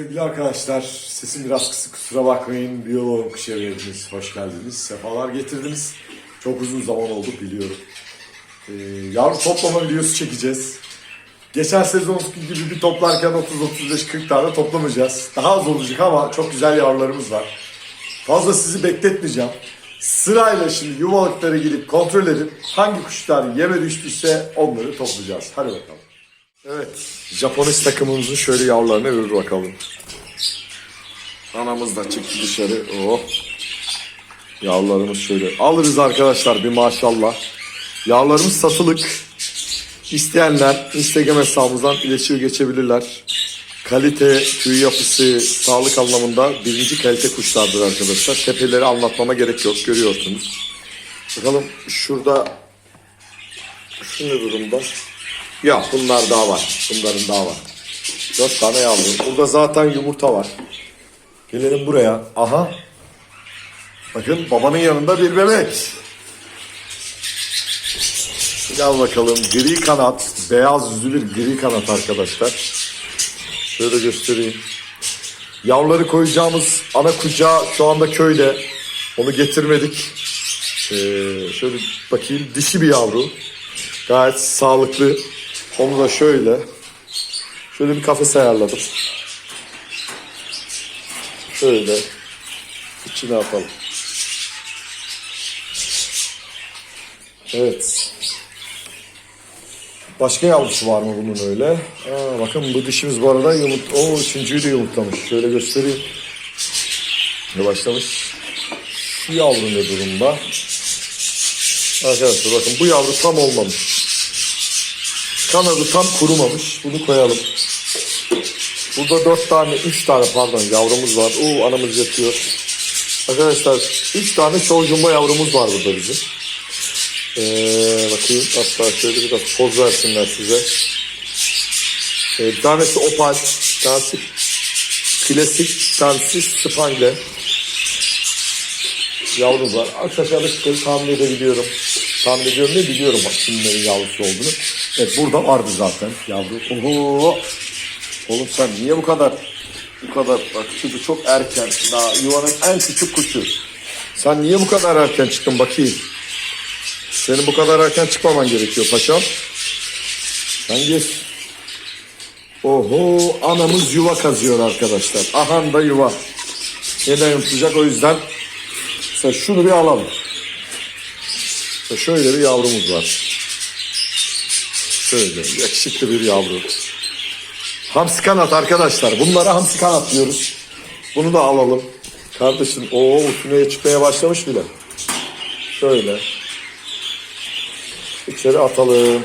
sevgili arkadaşlar, sesim biraz kısık kusura bakmayın. Biyolog çevreniz hoş geldiniz. Sefalar getirdiniz. Çok uzun zaman oldu biliyorum. Ee, yavru toplama videosu çekeceğiz. Geçen sezonki gibi bir toplarken 30-35-40 tane toplamayacağız. Daha az olacak ama çok güzel yavrularımız var. Fazla sizi bekletmeyeceğim. Sırayla şimdi yuvalıklara gidip kontrol edip hangi kuşlar yeme düştüyse onları toplayacağız. Hadi bakalım. Evet, Japonis takımımızın şöyle yavrularına bir bakalım. Anamız da çıktı dışarı. Oh. Yavrularımız şöyle. Alırız arkadaşlar bir maşallah. Yavrularımız satılık. İsteyenler Instagram hesabımızdan iletişime geçebilirler. Kalite, tüy yapısı, sağlık anlamında birinci kalite kuşlardır arkadaşlar. Tepeleri anlatmama gerek yok. Görüyorsunuz. Bakalım şurada şu ne durumda? Ya bunlar daha var. Bunların daha var. Dört tane yavru. Burada zaten yumurta var. Gelelim buraya. Aha. Bakın babanın yanında bir bebek. Gel bakalım. Gri kanat. Beyaz yüzlü bir gri kanat arkadaşlar. Şöyle göstereyim. Yavruları koyacağımız ana kucağı şu anda köyde. Onu getirmedik. Ee, şöyle bakayım. Dişi bir yavru. Gayet sağlıklı. Onu da şöyle. Şöyle bir kafes ayarladım. Şöyle. İçine atalım. Evet. Başka yavrusu var mı bunun öyle? Aa, bakın bu dişimiz bu arada yumurt... O üçüncüyü de yumurtlamış. Şöyle göstereyim. Ne başlamış? Şu yavru ne durumda? Arkadaşlar bakın bu yavru tam olmamış. Kanadı tam kurumamış. Bunu koyalım. Burada dört tane, üç tane pardon yavrumuz var. Oo anamız yatıyor. Arkadaşlar üç tane jumbo yavrumuz var burada bizim. Ee, bakayım hatta şöyle biraz poz versinler size. Ee, bir tanesi opal, bir tanesi klasik, bir tanesi spangle. Yavrumuz var. Aşağı aşağıda tahmin edebiliyorum. Tahmin ediyorum ne biliyorum bak kimlerin yavrusu olduğunu. Evet burada vardı zaten yavru. Oho. Oğlum sen niye bu kadar bu kadar bak çünkü çok erken. Daha yuvanın en küçük kuşu. Sen niye bu kadar erken çıktın bakayım. Senin bu kadar erken çıkmaman gerekiyor paşam. Sen gir. Oho anamız yuva kazıyor arkadaşlar. Ahan da yuva. Neden yutacak o yüzden. Mesela şunu bir alalım. Mesela şöyle bir yavrumuz var. Şöyle yakışıklı bir yavru. Hamsi kanat arkadaşlar. Bunlara hamsi kanat diyoruz. Bunu da alalım. Kardeşim o uçmaya çıkmaya başlamış bile. Şöyle. İçeri atalım.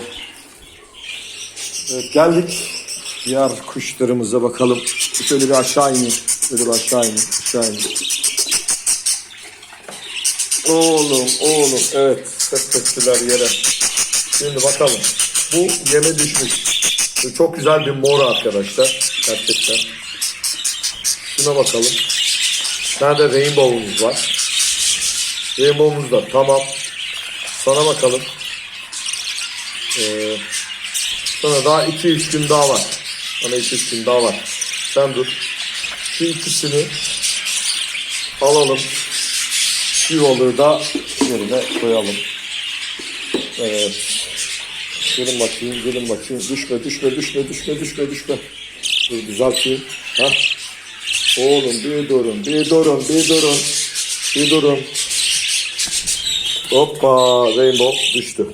Evet geldik. Diğer kuşlarımıza bakalım. Şöyle bir aşağı ineyim. Şöyle bir aşağı ineyim. Aşağı ineyim. Oğlum oğlum evet. Tek tektiler yere. Şimdi bakalım. Bu yeme düşmüş. Bu çok güzel bir mor arkadaşlar. Gerçekten. Şuna bakalım. Nerede rainbow'umuz var. Rainbow'umuz da tamam. Sana bakalım. Ee, sonra daha 2-3 gün daha var. Bana 2-3 gün daha var. Sen dur. Şu ikisini alalım. Şu yolu da yerine koyalım. Evet. Gelin bakayım, gelin bakayım. Düşme, düşme, düşme, düşme, düşme, düşme. Dur düzelteyim. Ha? Oğlum bir durun, bir durun, bir durun. Bir durun. Hoppa, rainbow düştü.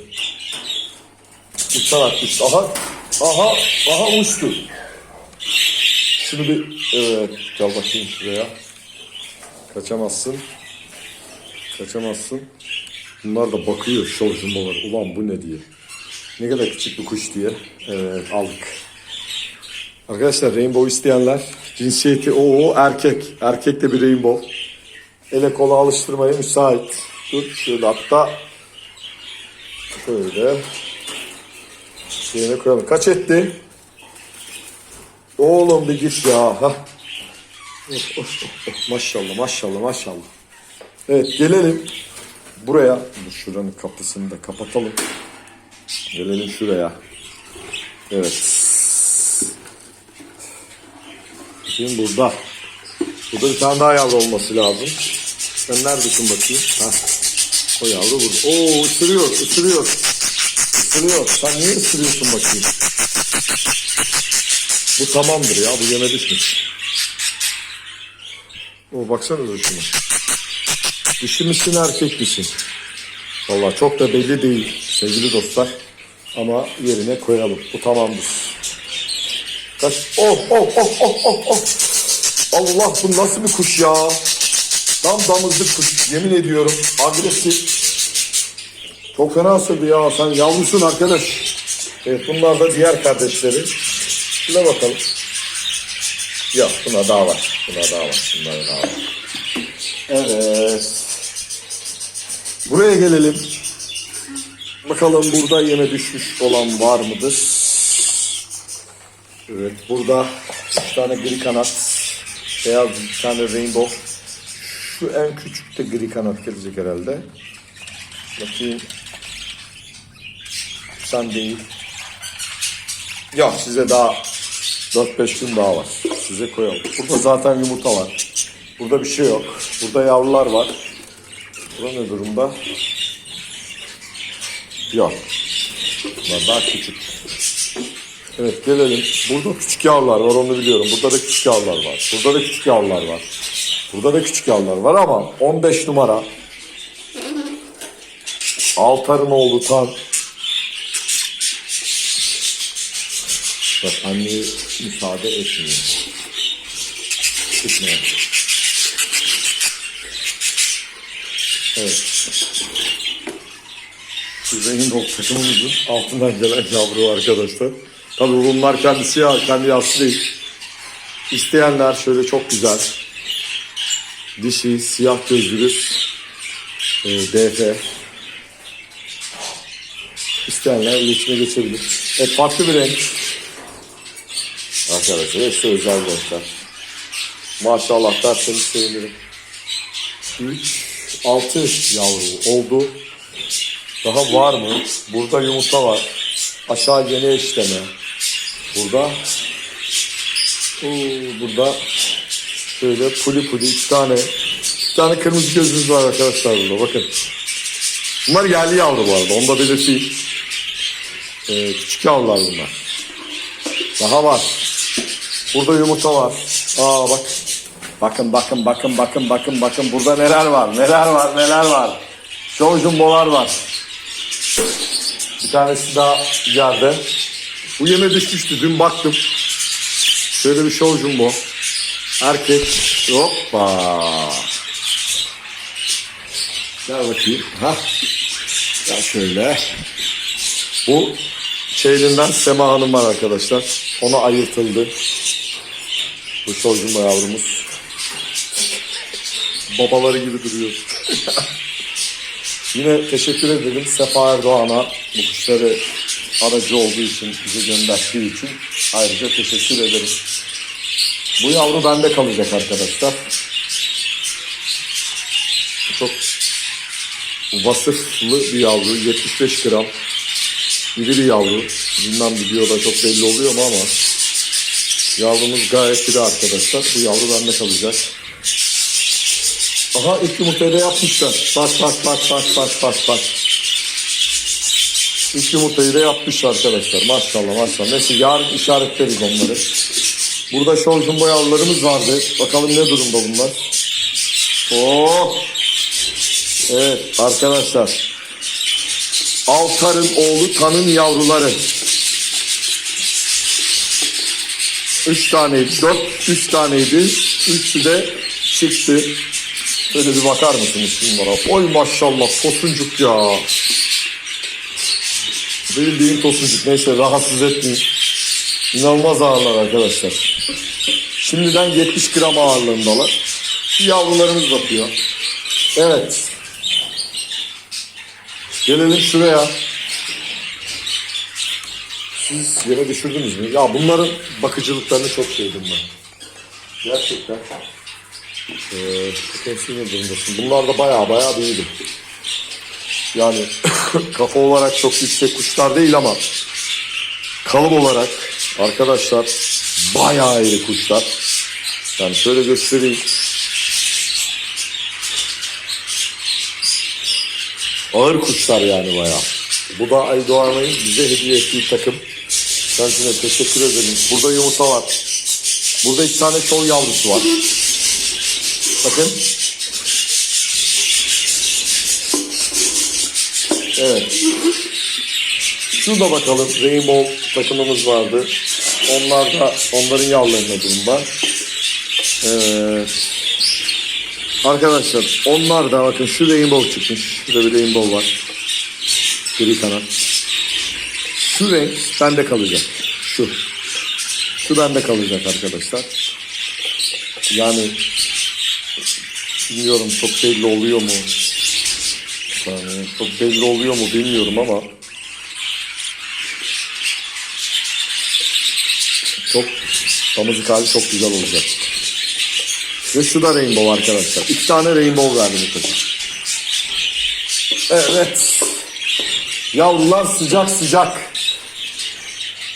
Uçarak düştü. Aha, aha, aha uçtu. Şunu bir, evet, gel bakayım şuraya. Kaçamazsın. Kaçamazsın. Bunlar da bakıyor şov jumbolar. Ulan bu ne diye. Ne kadar küçük bir kuş diye. Evet aldık. Arkadaşlar rainbow isteyenler cinsiyeti o erkek. Erkek de bir rainbow. Ele kola alıştırmaya müsait. Dur şöyle hatta şöyle yerine koyalım. Kaç etti? Oğlum bir git ya. Hah. Of, of, of. Maşallah maşallah maşallah. Evet gelelim buraya. Şuranın kapısını da kapatalım. Gelelim şuraya. Evet. Bakayım burada. Burada bir tane daha yavru olması lazım. Sen neredesin bakayım? Ha. O yavru burada. Oo ısırıyor, ısırıyor. Isırıyor. Sen niye ısırıyorsun bakayım? Bu tamamdır ya. Bu yeme düşmüş. O baksana şuna. Dişi misin erkek misin? Vallahi çok da belli değil sevgili dostlar. Ama yerine koyalım. Bu tamamdır. Kaç? Oh oh oh oh oh oh. Allah bu nasıl bir kuş ya? Tam damızlık kuş yemin ediyorum. Agresif. Çok fena ısırdı ya. Sen yavrusun arkadaş. Evet bunlar da diğer kardeşleri. Şuna bakalım. Yok buna daha var. Buna daha var. Bunlara daha var. Evet. Buraya gelelim. Bakalım burada yeme düşmüş olan var mıdır? Evet burada bir tane gri kanat. Beyaz bir tane rainbow. Şu en küçük de gri kanat gelecek herhalde. Bakayım. Sen değil. Yok size daha 4-5 gün daha var. Size koyalım. Burada zaten yumurta var. Burada bir şey yok. Burada yavrular var. Burada ne durumda? Yok. Bunlar daha küçük. Evet gelelim. Burada küçük yavrular var onu biliyorum. Burada da küçük yavrular var. Burada da küçük yavrular var. Burada da küçük yavrular var ama 15 numara Altar'ın oğlu Tan Bak anneye müsaade etmiyor. Gitmiyor. Evet. Rainbow takımımızın altından gelen yavru arkadaşlar. Tabii bunlar kendisi ya, kendi yavrusu değil. İsteyenler şöyle çok güzel. Dişi, siyah gözlü e, DF. İsteyenler iletişime geçebilir. Evet farklı bir renk. Arkadaşlar hepsi özel renkler. Maşallah derseniz sevinirim. 3, 6 yavru oldu. Daha var mı? Burada yumurta var. Aşağı gene işleme. Burada Oo, burada şöyle puli puli iki tane iki tane kırmızı gözümüz var arkadaşlar burada bakın. Bunlar yerli yavru bu arada onu da belirteyim. Ee, küçük yavrular bunlar. Daha var. Burada yumurta var. Aa bak. Bakın bakın bakın bakın bakın bakın burada neler var neler var neler var. Show jumbolar var. Bir tanesi daha yerde. Bu yeme düşmüştü. Dün baktım. Şöyle bir show jumbo. Erkek. Hoppa. Gel bakayım. Ha. Gel şöyle. Bu şeylinden Sema Hanım var arkadaşlar. Ona ayırtıldı. Bu show jumbo yavrumuz. Babaları gibi duruyor. Yine teşekkür edelim Sefa Erdoğan'a bu kuşları aracı olduğu için, bize gönderdiği için ayrıca teşekkür ederim. Bu yavru bende kalacak arkadaşlar. Çok vasıflı bir yavru, 75 gram. İri bir yavru. Bilmem videoda çok belli oluyor mu ama yavrumuz gayet iri arkadaşlar. Bu yavru bende kalacak. Aha ilk yumurtayı da yapmışlar. Bak bak bak bak bak bak bak. İlk yumurtayı da yapmış arkadaşlar. Maşallah maşallah. Neyse yarın işaretleriz onları. Burada şol jumbo yavrularımız vardı. Bakalım ne durumda bunlar. Oh. Evet arkadaşlar. Altar'ın oğlu Tan'ın yavruları. Üç taneydi. Dört, üç taneydi. Üçü de çıktı. Şöyle bir bakar mısınız şunlara? Oy maşallah tosuncuk ya. Bildiğin tosuncuk. Neyse rahatsız etmeyin. İnanılmaz ağırlar arkadaşlar. Şimdiden 70 gram ağırlığındalar. Şu yavrularımız bakıyor. Evet. Gelelim şuraya. Siz yere düşürdünüz mü? Ya bunların bakıcılıklarını çok sevdim ben. Gerçekten. Ee, temsil. Bunlar da baya baya büyüdü. Yani kafa olarak çok yüksek kuşlar değil ama kalıp olarak arkadaşlar bayağı iri kuşlar. Yani şöyle göstereyim. Ağır kuşlar yani bayağı. Bu da Aydoğan'ın bize hediye ettiği takım. Kendisine teşekkür ederim. Burada yumurta var. Burada iki tane şov yavrusu var. Bakın. Evet. Şurada bakalım Rainbow takımımız vardı. Onlar da onların yavrularına durumda. Evet. Arkadaşlar onlar da bakın şu Rainbow çıkmış. Şurada bir Rainbow var. Gri kanat. Şu renk bende kalacak. Şu. Şu bende kalacak arkadaşlar. Yani bilmiyorum çok belli oluyor mu? Yani çok belli oluyor mu bilmiyorum ama çok damızlık hali çok güzel olacak. Ve şu da rainbow arkadaşlar. İki tane rainbow verdi bu. Evet. Yavrular sıcak sıcak.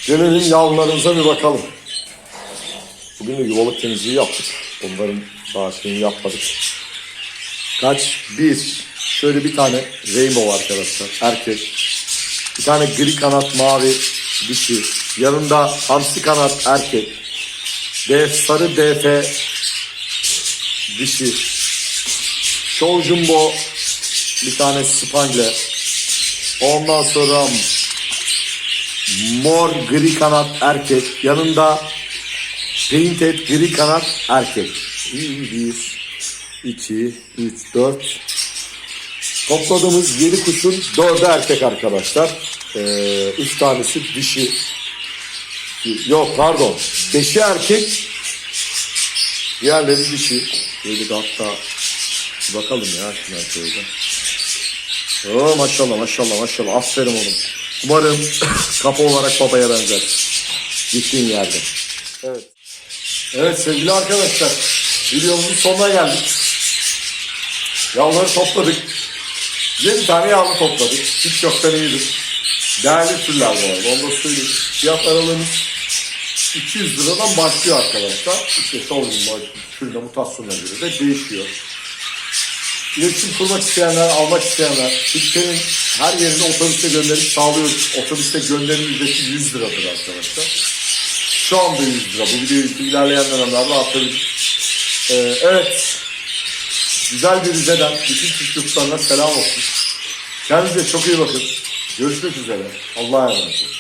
Gelelim yavrularımıza bir bakalım. Bugün de yuvalık temizliği yaptık. Onların daha yapmadık. Kaç? Bir. Şöyle bir tane rainbow arkadaşlar. Erkek. Bir tane gri kanat mavi dişi. Yanında hamsi kanat erkek. D sarı DF dişi. Show Jumbo bir tane Spangle. Ondan sonra mor gri kanat erkek. Yanında painted gri kanat erkek. Bir, iki, üç, dört. Topladığımız yedi kuşun dördü erkek arkadaşlar. Ee, üç tanesi dişi. Yok pardon. Beşi erkek. Diğerleri dişi. Böyle hatta bakalım ya şuna şöyle. Oo, maşallah maşallah maşallah. Aferin oğlum. Umarım kafa olarak babaya benzer. Gittiğin yerde. Evet. Evet sevgili arkadaşlar. Videomuzun sonuna geldik. Yavruları topladık. 7 tane yavru topladık. Hiç yoktan iyidir. Değerli türler bu arada. Onu da söyleyeyim. Fiyat aralığımız 200 liradan başlıyor arkadaşlar. İşte sorunun türle mutasyonuna göre de değişiyor. İletişim kurmak isteyenler, almak isteyenler, Türkiye'nin her yerine otobüste gönderip sağlıyoruz. Otobüste gönderim ücreti 100 liradır arkadaşlar. Şu anda 100 lira. Bu videoyu ilerleyen dönemlerde atabilir. Ee, evet. Güzel bir Rize'den bütün Türk çocuklarına selam olsun. Kendinize çok iyi bakın. Görüşmek üzere. Allah'a emanet olun.